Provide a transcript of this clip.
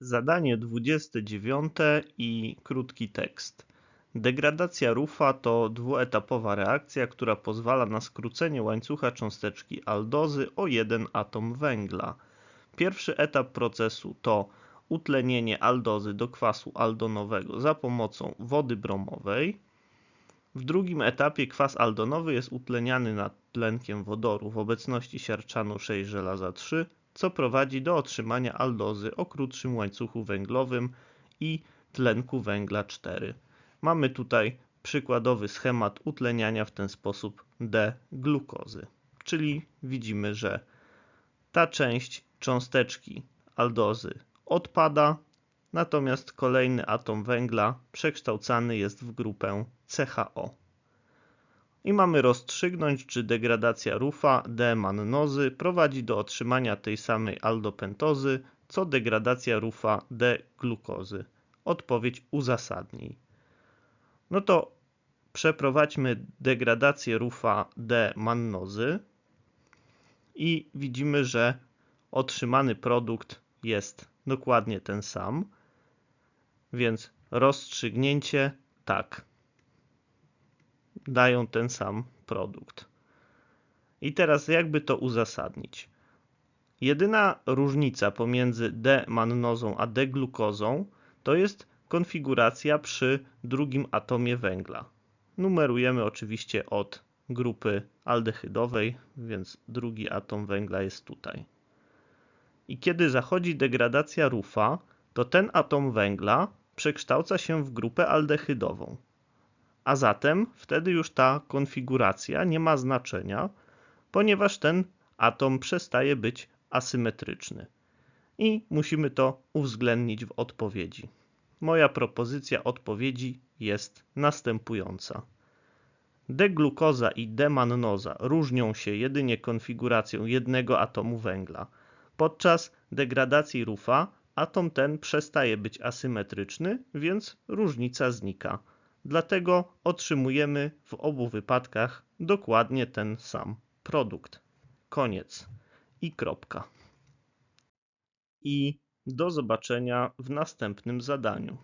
Zadanie 29 i krótki tekst. Degradacja rufa to dwuetapowa reakcja, która pozwala na skrócenie łańcucha cząsteczki aldozy o jeden atom węgla. Pierwszy etap procesu to utlenienie aldozy do kwasu aldonowego za pomocą wody bromowej. W drugim etapie kwas aldonowy jest utleniany nad tlenkiem wodoru w obecności siarczanu 6 żelaza 3 co prowadzi do otrzymania aldozy o krótszym łańcuchu węglowym i tlenku węgla 4. Mamy tutaj przykładowy schemat utleniania w ten sposób D-glukozy. Czyli widzimy, że ta część cząsteczki aldozy odpada, natomiast kolejny atom węgla przekształcany jest w grupę CHO i mamy rozstrzygnąć, czy degradacja rufa D-mannozy prowadzi do otrzymania tej samej aldopentozy, co degradacja rufa D-glukozy. Odpowiedź uzasadnij. No to przeprowadźmy degradację rufa D-mannozy i widzimy, że otrzymany produkt jest dokładnie ten sam, więc rozstrzygnięcie tak dają ten sam produkt. I teraz jakby to uzasadnić? Jedyna różnica pomiędzy D-mannozą a D-glukozą to jest konfiguracja przy drugim atomie węgla. Numerujemy oczywiście od grupy aldehydowej, więc drugi atom węgla jest tutaj. I kiedy zachodzi degradacja rufa, to ten atom węgla przekształca się w grupę aldehydową a zatem wtedy już ta konfiguracja nie ma znaczenia, ponieważ ten atom przestaje być asymetryczny. I musimy to uwzględnić w odpowiedzi. Moja propozycja odpowiedzi jest następująca. D-glukoza i D-mannoza różnią się jedynie konfiguracją jednego atomu węgla. Podczas degradacji rufa atom ten przestaje być asymetryczny, więc różnica znika. Dlatego otrzymujemy w obu wypadkach dokładnie ten sam produkt. Koniec. I kropka. I do zobaczenia w następnym zadaniu.